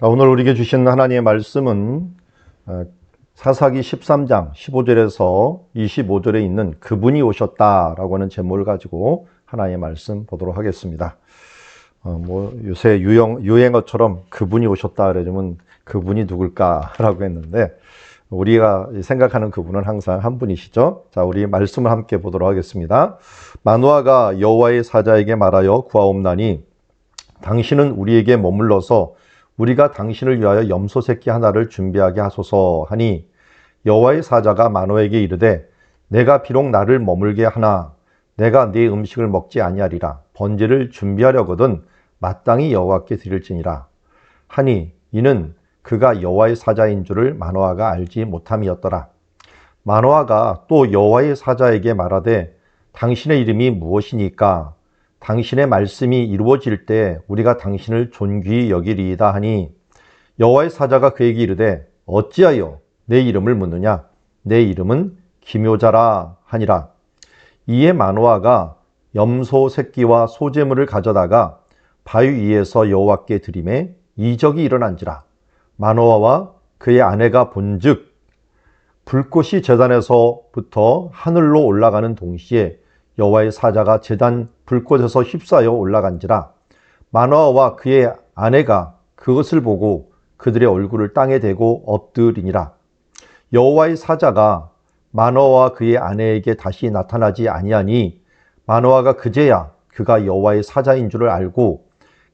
자, 오늘 우리에게 주신 하나님의 말씀은 어, 사사기 13장 15절에서 25절에 있는 그분이 오셨다라고 하는 제목을 가지고 하나님의 말씀 보도록 하겠습니다. 어, 뭐 요새 유행, 유행어처럼 그분이 오셨다 그러면 그분이 누굴까라고 했는데 우리가 생각하는 그분은 항상 한 분이시죠. 자, 우리 말씀을 함께 보도록 하겠습니다. 마누아가 여호와의 사자에게 말하여 구하옵나니 당신은 우리에게 머물러서 우리가 당신을 위하여 염소 새끼 하나를 준비하게 하소서 하니 여호와의 사자가 마노에게 이르되 내가 비록 나를 머물게 하나 내가 네 음식을 먹지 아니하리라. 번제를 준비하려거든 마땅히 여호와께 드릴지니라. 하니 이는 그가 여호와의 사자인 줄을 마노아가 알지 못함이었더라. 마노아가 또 여호와의 사자에게 말하되 당신의 이름이 무엇이니까 당신의 말씀이 이루어질 때 우리가 당신을 존귀히 여기리이다 하니 여호와의 사자가 그에게 이르되 어찌하여 내 이름을 묻느냐? 내 이름은 기묘자라 하니라. 이에 마노아가 염소 새끼와 소재물을 가져다가 바위 위에서 여호와께 드림에 이적이 일어난지라. 마노아와 그의 아내가 본즉 불꽃이 제단에서부터 하늘로 올라가는 동시에 여호와의 사자가 제단 불꽃에서 휩싸여 올라간지라 마노아와 그의 아내가 그것을 보고 그들의 얼굴을 땅에 대고 엎드리니라. 여호와의 사자가 마노아와 그의 아내에게 다시 나타나지 아니하니 마노아가 그제야 그가 여호와의 사자인 줄을 알고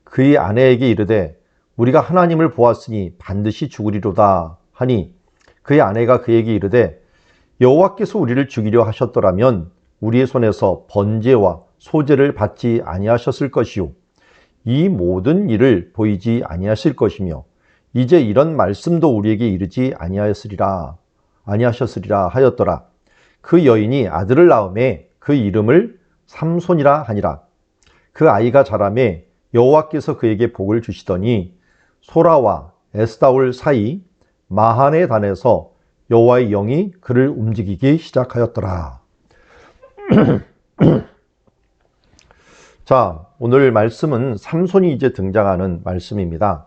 그의 아내에게 이르되 우리가 하나님을 보았으니 반드시 죽으리로다 하니 그의 아내가 그에게 이르되 여호와께서 우리를 죽이려 하셨더라면 우리의 손에서 번제와 소제를 받지 아니하셨을 것이요. 이 모든 일을 보이지 아니하실 것이며 이제 이런 말씀도 우리에게 이르지 아니하였으리라 아니하셨으리라 하였더라. 그 여인이 아들을 낳음에 그 이름을 삼손이라 하니라. 그 아이가 자라매 여호와께서 그에게 복을 주시더니 소라와 에스다울 사이 마한의 단에서 여호와의 영이 그를 움직이기 시작하였더라. 자, 오늘 말씀은 삼손이 이제 등장하는 말씀입니다.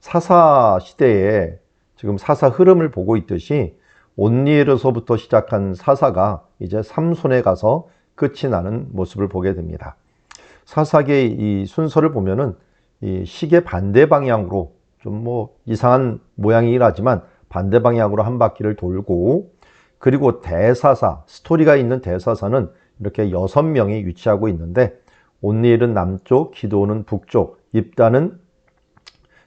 사사 시대에 지금 사사 흐름을 보고 있듯이 온니엘에서부터 시작한 사사가 이제 삼손에 가서 끝이 나는 모습을 보게 됩니다. 사사계의 이 순서를 보면은 이 시계 반대 방향으로 좀 뭐 이상한 모양이긴 하지만 반대 방향으로 한 바퀴를 돌고 그리고 대사사, 스토리가 있는 대사사는 이렇게 여섯 명이 위치하고 있는데 온니엘은 남쪽, 기도는 북쪽, 입다는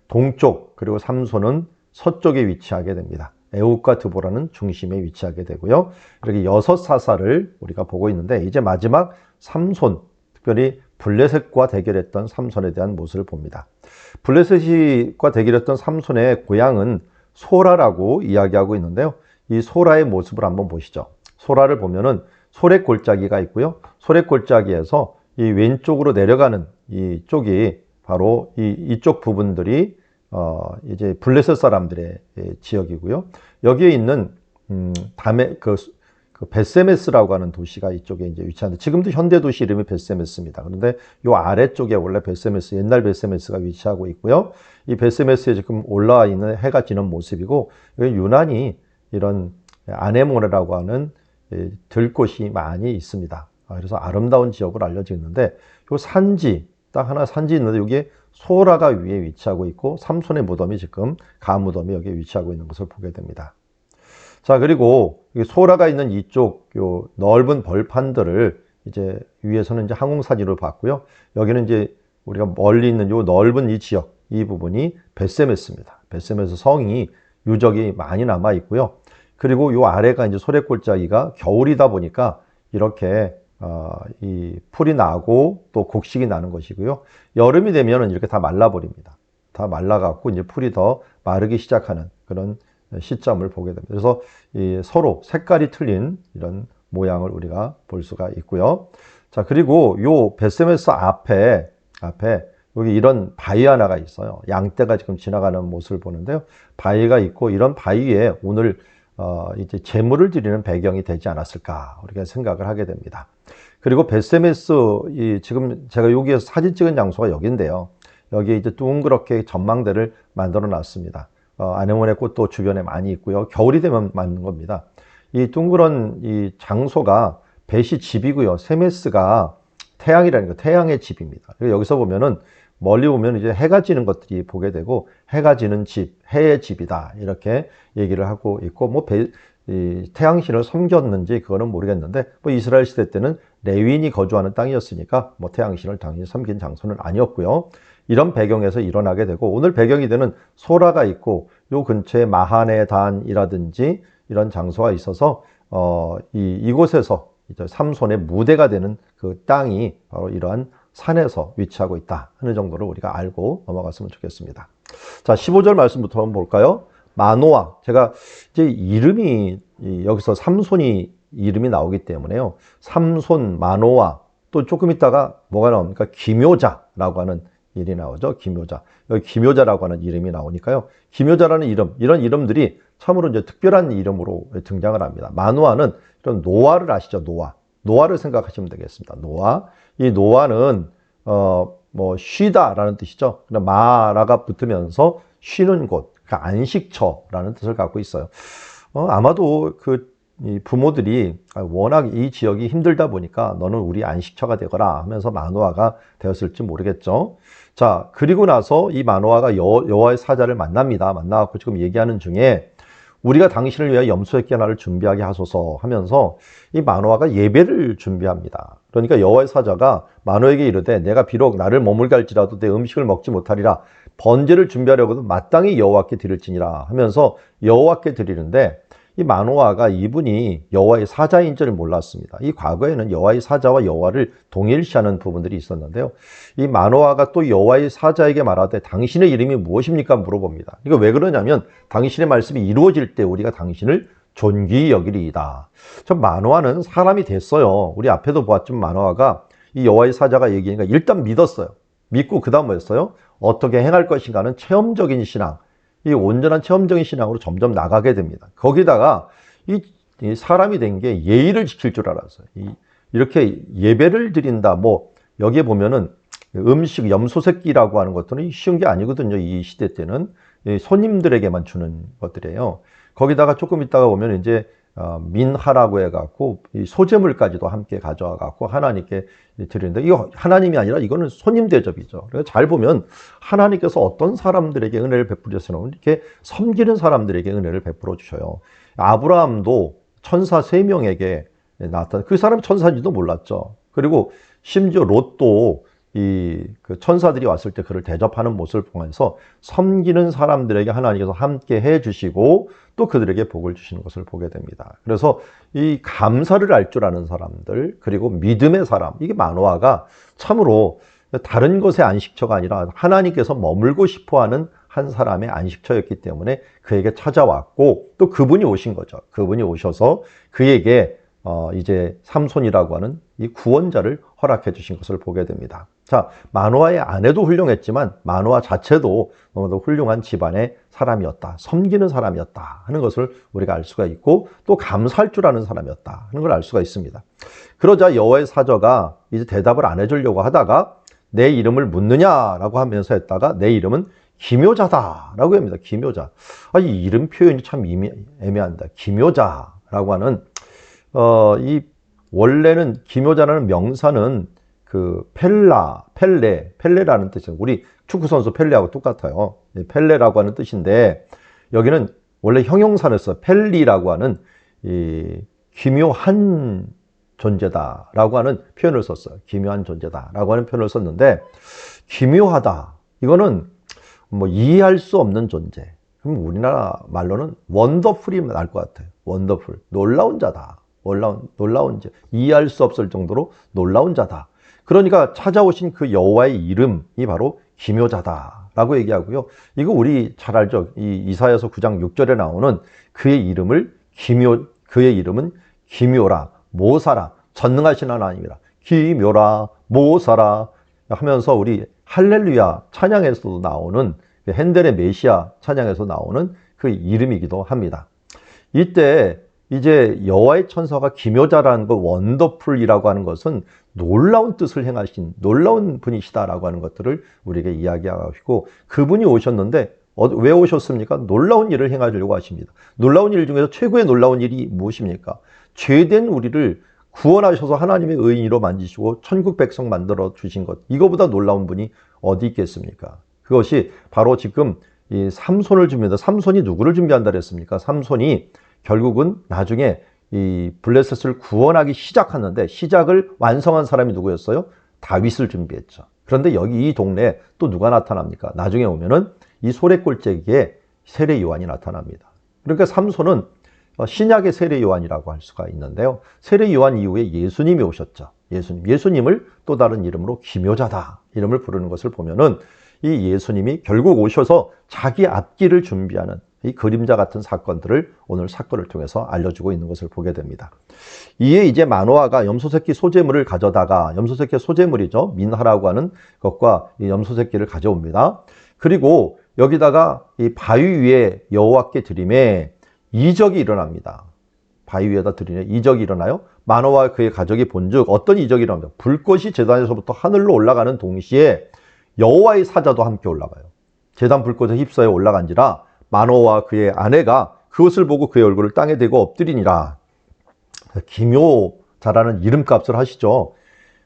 동쪽, 그리고 삼손은 서쪽에 위치하게 됩니다. 에웃과 드보라는 중심에 위치하게 되고요. 이렇게 여섯 사사를 우리가 보고 있는데 이제 마지막 삼손, 특별히 블레셋과 대결했던 삼손에 대한 모습을 봅니다. 블레셋과 대결했던 삼손의 고향은 소라라고 이야기하고 있는데요. 이 소라의 모습을 한번 보시죠. 소라를 보면은 소래 골짜기가 있고요. 소래 골짜기에서 이 왼쪽으로 내려가는 이 쪽이 바로 이 이쪽 부분들이 어 이제 블레셋 사람들의 지역이고요. 여기에 있는 음 담에 그, 그 베세메스라고 하는 도시가 이쪽에 이제 위치하는데 지금도 현대 도시 이름이 베세메스입니다. 그런데 이 아래쪽에 원래 베세메스 옛날 베세메스가 위치하고 있고요. 이 베세메스에 지금 올라와 있는 해가 지는 모습이고 유난히 이런 아네모네라고 하는 들꽃이 많이 있습니다. 아, 그래서 아름다운 지역으로 알려져 있는데 요 산지 딱 하나 산지 있는데 여기에 소라가 위에 위치하고 있고 삼손의 무덤이 지금 가무덤이 여기에 위치하고 있는 것을 보게 됩니다. 자 그리고 소라가 있는 이쪽 요 넓은 벌판들을 이제 위에서는 이제 항공 사진으로 봤고요. 여기는 이제 우리가 멀리 있는 요 넓은 이 지역 이 부분이 베세메스입니다. 베세메스 성이 유적이 많이 남아 있고요. 그리고 요 아래가 이제 소래골짜기가 겨울이다 보니까 이렇게 어, 이 풀이 나고 또 곡식이 나는 것이고요. 여름이 되면은 이렇게 다 말라버립니다. 다 말라갖고 이제 풀이 더 마르기 시작하는 그런 시점을 보게 됩니다. 그래서 이 서로 색깔이 틀린 이런 모양을 우리가 볼 수가 있고요. 자, 그리고 요 베세메스 앞에, 앞에 여기 이런 바위 하나가 있어요. 양떼가 지금 지나가는 모습을 보는데요. 바위가 있고 이런 바위에 오늘 어, 이제 제물을 드리는 배경이 되지 않았을까 우리가 생각을 하게 됩니다. 그리고 베세메스 이 지금 제가 여기에서 사진 찍은 장소가 여기인데요. 여기에 이제 둥그렇게 전망대를 만들어 놨습니다. 어, 아네모네 꽃도 주변에 많이 있고요. 겨울이 되면 만든 겁니다. 이 둥그런 이 장소가 벳이 집이고요. 세메스가 태양이라는 거, 태양의 집입니다. 여기서 보면은 멀리 보면 이제 해가 지는 것들이 보게 되고 해가 지는 집, 해의 집이다 이렇게 얘기를 하고 있고 뭐 배, 이 태양신을 섬겼는지 그거는 모르겠는데 뭐 이스라엘 시대 때는 레윈이 거주하는 땅이었으니까 뭐 태양신을 당연히 섬긴 장소는 아니었고요. 이런 배경에서 일어나게 되고 오늘 배경이 되는 소라가 있고 요 근처에 마하네 단이라든지 이런 장소가 있어서 어, 이, 이곳에서 삼손의 무대가 되는 그 땅이 바로 이러한 산에서 위치하고 있다 하는 정도를 우리가 알고 넘어갔으면 좋겠습니다. 자, 15절 말씀부터 한번 볼까요? 마노아. 제가 이제 이름이 여기서 삼손이 이름이 나오기 때문에요. 삼손, 마노아. 또 조금 있다가 뭐가 나옵니까? 기묘자라고 하는 일이 나오죠. 기묘자. 여기 기묘자라고 하는 이름이 나오니까요. 기묘자라는 이름, 이런 이름들이 참으로 이제 특별한 이름으로 등장을 합니다. 마노아는 이런 노아를 아시죠? 노아. 노아를 생각하시면 되겠습니다. 노아. 이 노아는 어 뭐 쉬다라는 뜻이죠. 마라가 붙으면서 쉬는 곳, 그 안식처라는 뜻을 갖고 있어요. 어, 아마도 그 부모들이 워낙 이 지역이 힘들다 보니까 너는 우리 안식처가 되거라 하면서 마노아가 되었을지 모르겠죠. 자, 그리고 나서 이 마노아가 여, 여호와의 사자를 만납니다. 만나갖고 지금 얘기하는 중에 우리가 당신을 위하여 염소의 깨나를 준비하게 하소서 하면서 이 마노아가 예배를 준비합니다. 그러니까 여호와의 사자가 마노에게 이르되 내가 비록 나를 머물게 할지라도 내 음식을 먹지 못하리라 번제를 준비하려고도 마땅히 여호와께 드릴지니라 하면서 여호와께 드리는데 이 마노아가 이분이 여호와의 사자인 줄을 몰랐습니다. 이 과거에는 여호와의 사자와 여호와를 동일시하는 부분들이 있었는데요. 이 마노아가 또 여호와의 사자에게 말하되 당신의 이름이 무엇입니까 물어봅니다. 이거 왜 그러냐면 당신의 말씀이 이루어질 때 우리가 당신을 존귀히 여기리이다. 저 마노아는 사람이 됐어요. 우리 앞에도 보았지만 마노아가 이 여호와의 사자가 얘기하니까 일단 믿었어요. 믿고 그다음 뭐였어요? 어떻게 행할 것인가는 체험적인 신앙. 이 온전한 체험적인 신앙으로 점점 나가게 됩니다. 거기다가 이, 이 사람이 된 게 예의를 지킬 줄 알았어요. 이, 이렇게 예배를 드린다. 뭐 여기에 보면은 음식 염소새끼라고 하는 것들은 쉬운 게 아니거든요. 이 시대 때는 손님들에게만 주는 것들이에요. 거기다가 조금 있다가 보면 이제 어, 민하라고 해갖고 소재물까지도 함께 가져와 갖고 하나님께 드리는데 이거 하나님이 아니라 이거는 손님 대접이죠. 그래서 잘 보면 하나님께서 어떤 사람들에게 은혜를 베풀으시는 이렇게 섬기는 사람들에게 은혜를 베풀어 주셔요. 아브라함도 천사 세 명에게 나타난 그 사람 천사인지도 몰랐죠. 그리고 심지어 롯도 이 그 천사들이 왔을 때 그를 대접하는 모습을 보면서 섬기는 사람들에게 하나님께서 함께 해 주시고 또 그들에게 복을 주시는 것을 보게 됩니다. 그래서 이 감사를 알 줄 아는 사람들 그리고 믿음의 사람 이게 만화가 참으로 다른 것의 안식처가 아니라 하나님께서 머물고 싶어하는 한 사람의 안식처였기 때문에 그에게 찾아왔고 또 그분이 오신 거죠. 그분이 오셔서 그에게 어 이제 삼손이라고 하는 이 구원자를 허락해 주신 것을 보게 됩니다. 자, 마노아의 아내도 훌륭했지만 마노아 자체도 너무도 훌륭한 집안의 사람이었다. 섬기는 사람이었다 하는 것을 우리가 알 수가 있고 또 감사할 줄 아는 사람이었다 하는 걸 알 수가 있습니다. 그러자 여호와의 사저가 이제 대답을 안 해주려고 하다가 내 이름을 묻느냐라고 하면서 했다가 내 이름은 기묘자다라고 합니다. 기묘자. 아, 이 이름 표현이 참 애매한다. 기묘자라고 하는 어, 이 원래는 기묘자라는 명사는 그 펠라, 펠레, 펠레라는 뜻이에요. 우리 축구 선수 펠레하고 똑같아요. 펠레라고 하는 뜻인데 여기는 원래 형용사를 써 펠리라고 하는 이 기묘한 존재다라고 하는 표현을 썼어요. 기묘한 존재다라고 하는 표현을 썼는데 기묘하다. 이거는 뭐 이해할 수 없는 존재. 그럼 우리나라 말로는 원더풀이면 나을 것 같아요. 원더풀. 놀라운 자다. 놀라운, 놀라운 자, 이해할 수 없을 정도로 놀라운 자다. 그러니까 찾아오신 그 여호와의 이름이 바로 기묘자다라고 얘기하고요. 이거 우리 잘 알죠. 이 이사야서 9장 6절에 나오는 그의 이름을 기묘, 그의 이름은 기묘라, 모사라, 전능하신 하나님이라. 기묘라, 모사라 하면서 우리 할렐루야 찬양에서도 나오는 핸델의 메시아 찬양에서 나오는 그 이름이기도 합니다. 이때 이제 여호와의 천사가 기묘자라는 것, 원더풀이라고 하는 것은 놀라운 뜻을 행하신 놀라운 분이시다라고 하는 것들을 우리에게 이야기하고 그분이 오셨는데 어, 왜 오셨습니까? 놀라운 일을 행하려고 하십니다. 놀라운 일 중에서 최고의 놀라운 일이 무엇입니까? 죄된 우리를 구원하셔서 하나님의 의인으로 만지시고 천국 백성 만들어 주신 것. 이거보다 놀라운 분이 어디 있겠습니까? 그것이 바로 지금 이 삼손을 준비한다. 삼손이 누구를 준비한다 그랬습니까? 삼손이 결국은 나중에 이 블레셋을 구원하기 시작하는데 시작을 완성한 사람이 누구였어요? 다윗을 준비했죠. 그런데 여기 이 동네에 또 누가 나타납니까? 나중에 오면은 이 소래골짜기에 세례 요한이 나타납니다. 그러니까 삼손은 신약의 세례 요한이라고 할 수가 있는데요. 세례 요한 이후에 예수님이 오셨죠. 예수님. 예수님을 또 다른 이름으로 기묘자다. 이름을 부르는 것을 보면은 이 예수님이 결국 오셔서 자기 앞길을 준비하는 이 그림자 같은 사건들을 오늘 사건을 통해서 알려주고 있는 것을 보게 됩니다. 이에 이제 마노아가 염소새끼 소재물을 가져다가 염소새끼 소재물이죠. 민하라고 하는 것과 이 염소새끼를 가져옵니다. 그리고 여기다가 이 바위 위에 여호와께 드림에 이적이 일어납니다. 바위 위에다 드리네 이적이 일어나요. 마노와 그의 가족이 본즉 어떤 이적이 일어납니다. 불꽃이 제단에서부터 하늘로 올라가는 동시에 여호와의 사자도 함께 올라가요. 제단 불꽃에 휩싸여 올라간지라 마노와 그의 아내가 그것을 보고 그의 얼굴을 땅에 대고 엎드리니라. 기묘자라는 이름값을 하시죠.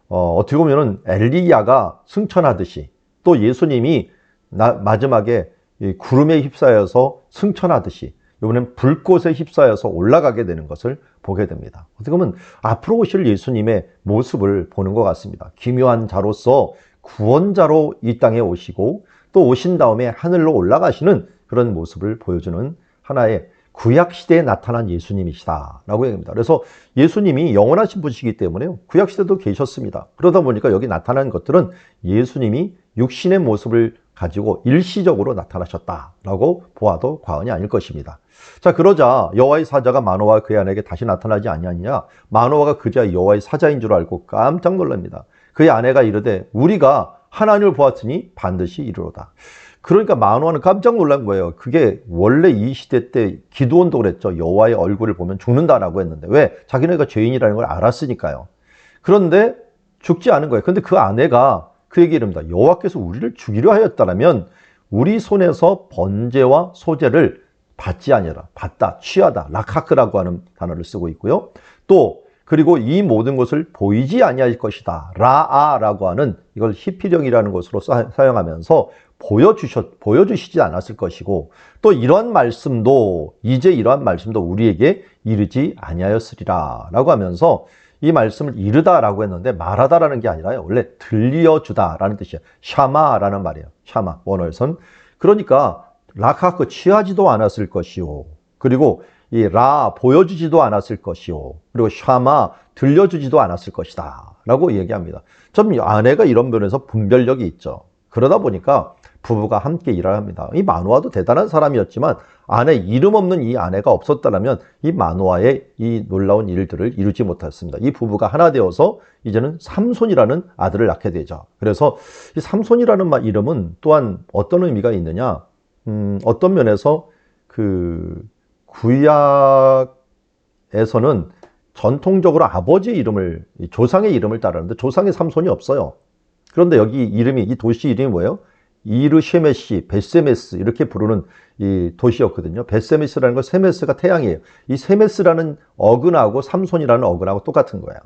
어, 어떻게 보면은 엘리야가 승천하듯이 또 예수님이 나, 마지막에 구름에 휩싸여서 승천하듯이 이번엔 불꽃에 휩싸여서 올라가게 되는 것을 보게 됩니다. 어떻게 보면 앞으로 오실 예수님의 모습을 보는 것 같습니다. 기묘한 자로서 구원자로 이 땅에 오시고 또 오신 다음에 하늘로 올라가시는 그런 모습을 보여주는 하나의 구약 시대에 나타난 예수님이시다 라고 얘기합니다. 그래서 예수님이 영원하신 분이시기 때문에요. 구약 시대도 계셨습니다. 그러다 보니까 여기 나타난 것들은 예수님이 육신의 모습을 가지고 일시적으로 나타나셨다라고 보아도 과언이 아닐 것입니다. 자 그러자 여호와의 사자가 마노와 그의 아내에게 다시 나타나지 아니하느냐 마노아가 그자 여호와의 사자인 줄 알고 깜짝 놀랍니다. 그의 아내가 이르되 우리가 하나님을 보았으니 반드시 이르로다. 그러니까 마노아는 깜짝 놀란 거예요. 그게 원래 이 시대 때 기도원도 그랬죠. 여호와의 얼굴을 보면 죽는다라고 했는데 왜? 자기네가 죄인이라는 걸 알았으니까요. 그런데 죽지 않은 거예요. 근데 그 아내가 그 얘기 이릅니다. 여호와께서 우리를 죽이려 하였다라면 우리 손에서 번제와 소제를 받지 아니라 받다, 취하다, 라카크라고 하는 단어를 쓰고 있고요. 또 그리고 이 모든 것을 보이지 아니할 것이다. 라아라고 하는 이걸 히피령이라는 것으로 사용하면서 보여주셨, 보여주시지 않았을 것이고 또 이러한 말씀도 이제 이러한 말씀도 우리에게 이르지 아니하였으리라 라고 하면서 이 말씀을 이르다라고 했는데 말하다라는 게 아니라요. 원래 들려주다라는 뜻이에요. 샤마라는 말이에요. 샤마 원어에선. 그러니까 라카크 취하지도 않았을 것이요. 그리고 이 라 보여주지도 않았을 것이요. 그리고 샤마 들려주지도 않았을 것이다. 라고 얘기합니다. 좀 아내가 이런 면에서 분별력이 있죠. 그러다 보니까 부부가 함께 일을 합니다. 이 마누아도 대단한 사람이었지만 아내 이름 없는 이 아내가 없었다면 이 마누아의 이 놀라운 일들을 이루지 못했습니다. 이 부부가 하나 되어서 이제는 삼손이라는 아들을 낳게 되죠. 그래서 이 삼손이라는 이름은 또한 어떤 의미가 있느냐? 음, 어떤 면에서 그 구약에서는 전통적으로 아버지의 이름을 조상의 이름을 따르는데 조상의 삼손이 없어요. 그런데 여기 이름이 이 도시 이름이 뭐예요? 이르쉐메시, 베세메스 이렇게 부르는 이 도시였거든요. 베세메스라는 건 세메스가 태양이에요. 이 세메스라는 어근하고 삼손이라는 어근하고 똑같은 거예요.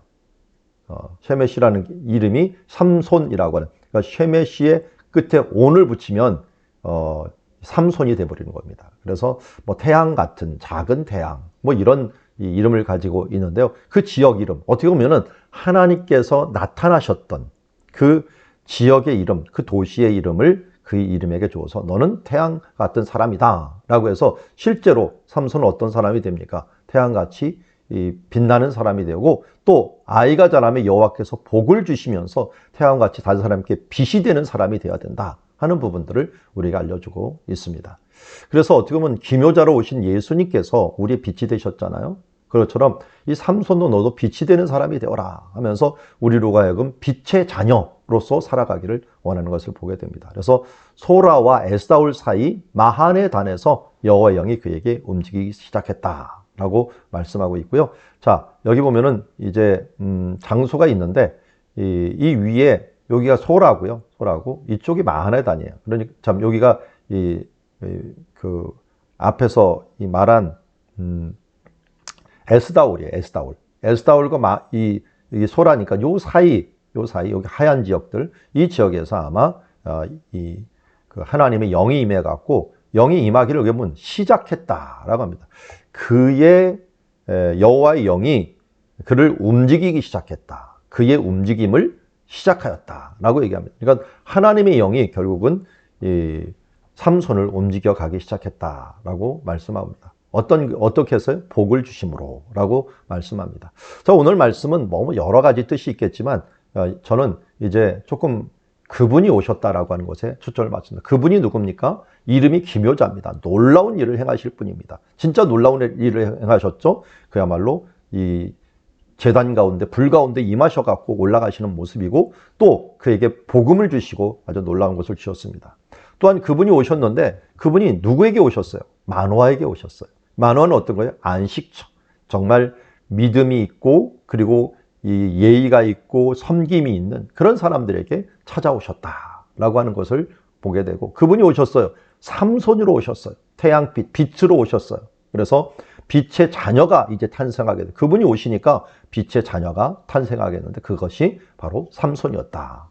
어, 쉐메시라는 이름이 삼손이라고 하는. 그러니까 쉐메시의 끝에 온을 붙이면 어, 삼손이 돼버리는 겁니다. 그래서 뭐 태양 같은 작은 태양 뭐 이런 이름을 가지고 있는데요. 그 지역 이름 어떻게 보면은 하나님께서 나타나셨던 그 지역의 이름, 그 도시의 이름을 그 이름에게 주어서 너는 태양 같은 사람이다. 라고 해서 실제로 삼손은 어떤 사람이 됩니까? 태양같이 빛나는 사람이 되고 또 아이가 자라면 여호와께서 복을 주시면서 태양같이 다른 사람께 빛이 되는 사람이 되어야 된다 하는 부분들을 우리가 알려주고 있습니다. 그래서 어떻게 보면 기묘자로 오신 예수님께서 우리의 빛이 되셨잖아요. 그것처럼 이 삼손도 너도 빛이 되는 사람이 되어라 하면서 우리로 하여금 빛의 자녀로서 살아가기를 원하는 것을 보게 됩니다. 그래서 소라와 에사울 사이 마한의 단에서 여호와의 영이 그에게 움직이기 시작했다. 라고 말씀하고 있고요. 자, 여기 보면은 이제, 음, 장소가 있는데, 이, 이 위에 여기가 소라고요. 소라고 이쪽이 마하네단이에요. 그러니까 참 여기가 이, 이, 그 앞에서 이 말한 음, 에스다올이에요. 에스다올. 에스다올과 마, 이, 이 소라니까 요 사이 요 사이 여기 하얀 지역들 이 지역에서 아마 어, 이 그 하나님의 영이 임해 갖고 영이 임하기를 보면 시작했다라고 합니다. 그의 에, 여호와의 영이 그를 움직이기 시작했다. 그의 움직임을 시작하였다라고 얘기합니다. 그러니까 하나님의 영이 결국은 이 삼손을 움직여 가기 시작했다라고 말씀합니다. 어떤 어떻게 해서요? 복을 주심으로라고 말씀합니다. 자 오늘 말씀은 뭐 여러 가지 뜻이 있겠지만 어, 저는 이제 조금 그분이 오셨다라고 하는 것에 초점을 맞춥니다. 그분이 누굽니까? 이름이 기묘자입니다. 놀라운 일을 행하실 분입니다. 진짜 놀라운 일을 행하셨죠? 그야말로 이 재단 가운데 불 가운데 임하셔 갖고 올라가시는 모습이고 또 그에게 복음을 주시고 아주 놀라운 것을 주셨습니다. 또한 그분이 오셨는데 그분이 누구에게 오셨어요? 만화에게 오셨어요. 만화는 어떤 거예요? 안식처. 정말 믿음이 있고 그리고 이 예의가 있고 섬김이 있는 그런 사람들에게 찾아오셨다라고 하는 것을 보게 되고 그분이 오셨어요. 삼손으로 오셨어요. 태양빛, 빛으로 오셨어요. 그래서 빛의 자녀가 이제 탄생하게 돼. 그분이 오시니까 빛의 자녀가 탄생하겠는데 그것이 바로 삼손이었다.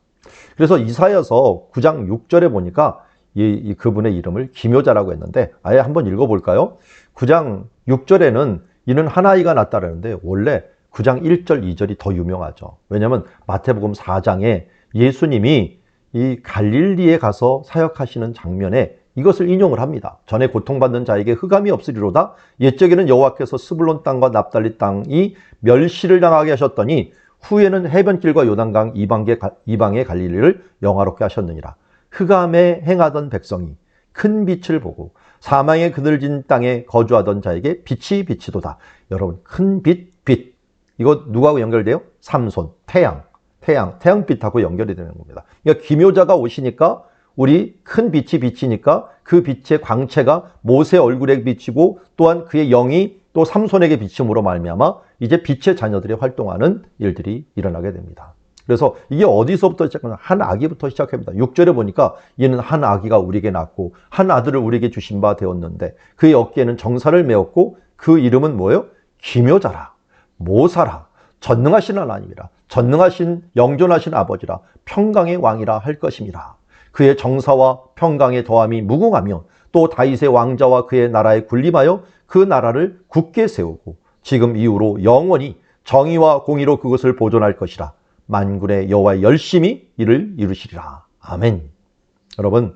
그래서 이사여서 9장 6절에 보니까 이, 이 그분의 이름을 기묘자라고 했는데 아예 한번 읽어볼까요? 9장 6절에는 이는 한 아이가 낳다라는데 원래 9장 1절, 2절이 더 유명하죠. 왜냐하면 마태복음 4장에 예수님이 이 갈릴리에 가서 사역하시는 장면에 이것을 인용을 합니다. 전에 고통받는 자에게 흑암이 없으리로다. 옛적에는 여호와께서 스불론 땅과 납달리 땅이 멸시를 당하게 하셨더니 후에는 해변길과 요단강 이방의, 이방의 갈릴리를 영화롭게 하셨느니라. 흑암에 행하던 백성이 큰 빛을 보고 사망의 그늘진 땅에 거주하던 자에게 빛이 비치도다. 여러분 큰 빛, 빛. 이거 누구하고 연결돼요? 삼손, 태양, 태양, 태양빛하고 연결이 되는 겁니다. 그러니까 기묘자가 오시니까 우리 큰 빛이 비치니까 그 빛의 광채가 모세 얼굴에 비치고 또한 그의 영이 또 삼손에게 비침으로 말미암아 이제 빛의 자녀들이 활동하는 일들이 일어나게 됩니다. 그래서 이게 어디서부터 시작하냐? 한 아기부터 시작합니다. 6절에 보니까 이는 한 아기가 우리에게 낳고 한 아들을 우리에게 주신 바 되었는데 그의 어깨에는 정사를 메었고 그 이름은 뭐예요? 기묘자라, 모사라, 전능하신 하나님이라, 전능하신 영존하신 아버지라, 평강의 왕이라 할 것입니다. 그의 정사와 평강의 더함이 무궁하며 또 다윗의 왕자와 그의 나라에 군림하여 그 나라를 굳게 세우고 지금 이후로 영원히 정의와 공의로 그것을 보존할 것이라. 만군의 여호와의 열심히 이를 이루시리라. 아멘. 여러분,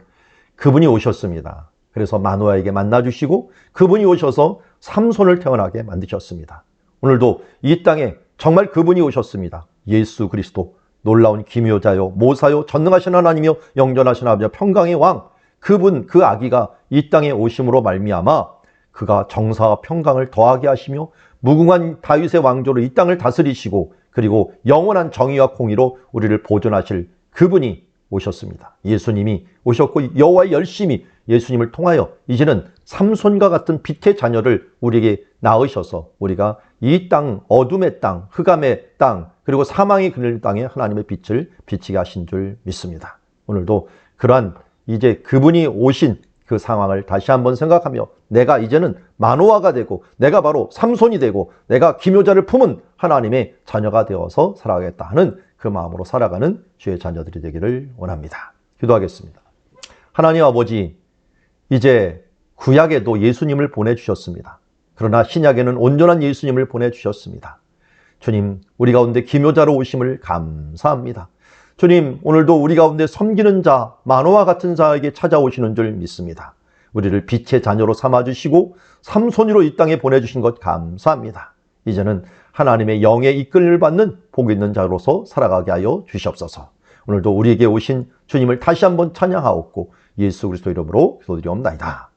그분이 오셨습니다. 그래서 마노아에게 만나 주시고 그분이 오셔서 삼손을 태어나게 만드셨습니다. 오늘도 이 땅에 정말 그분이 오셨습니다. 예수 그리스도 놀라운 기묘자요 모사요 전능하신 하나님이요 영전하신 아버지 평강의 왕 그분 그 아기가 이 땅에 오심으로 말미암아 그가 정사와 평강을 더하게 하시며 무궁한 다윗의 왕조로 이 땅을 다스리시고 그리고 영원한 정의와 공의로 우리를 보존하실 그분이 오셨습니다. 예수님이 오셨고 여호와의 열심히 예수님을 통하여 이제는 삼손과 같은 빛의 자녀를 우리에게 낳으셔서 우리가 이 땅 어둠의 땅, 흑암의 땅, 그리고 사망의 그늘 땅에 하나님의 빛을 비치게 하신 줄 믿습니다. 오늘도 그러한 이제 그분이 오신 그 상황을 다시 한번 생각하며 내가 이제는 만호아가 되고 내가 바로 삼손이 되고 내가 기묘자를 품은 하나님의 자녀가 되어서 살아가겠다 하는 그 마음으로 살아가는 주의 자녀들이 되기를 원합니다. 기도하겠습니다. 하나님 아버지, 이제 구약에도 예수님을 보내주셨습니다. 그러나 신약에는 온전한 예수님을 보내주셨습니다. 주님, 우리 가운데 기묘자로 오심을 감사합니다. 주님, 오늘도 우리 가운데 섬기는 자, 만호와 같은 자에게 찾아오시는 줄 믿습니다. 우리를 빛의 자녀로 삼아주시고 삼손으로 이 땅에 보내주신 것 감사합니다. 이제는 하나님의 영의 이끌림을 받는 복 있는 자로서 살아가게 하여 주시옵소서. 오늘도 우리에게 오신 주님을 다시 한번 찬양하옵고 예수 그리스도 이름으로 기도드리옵나이다.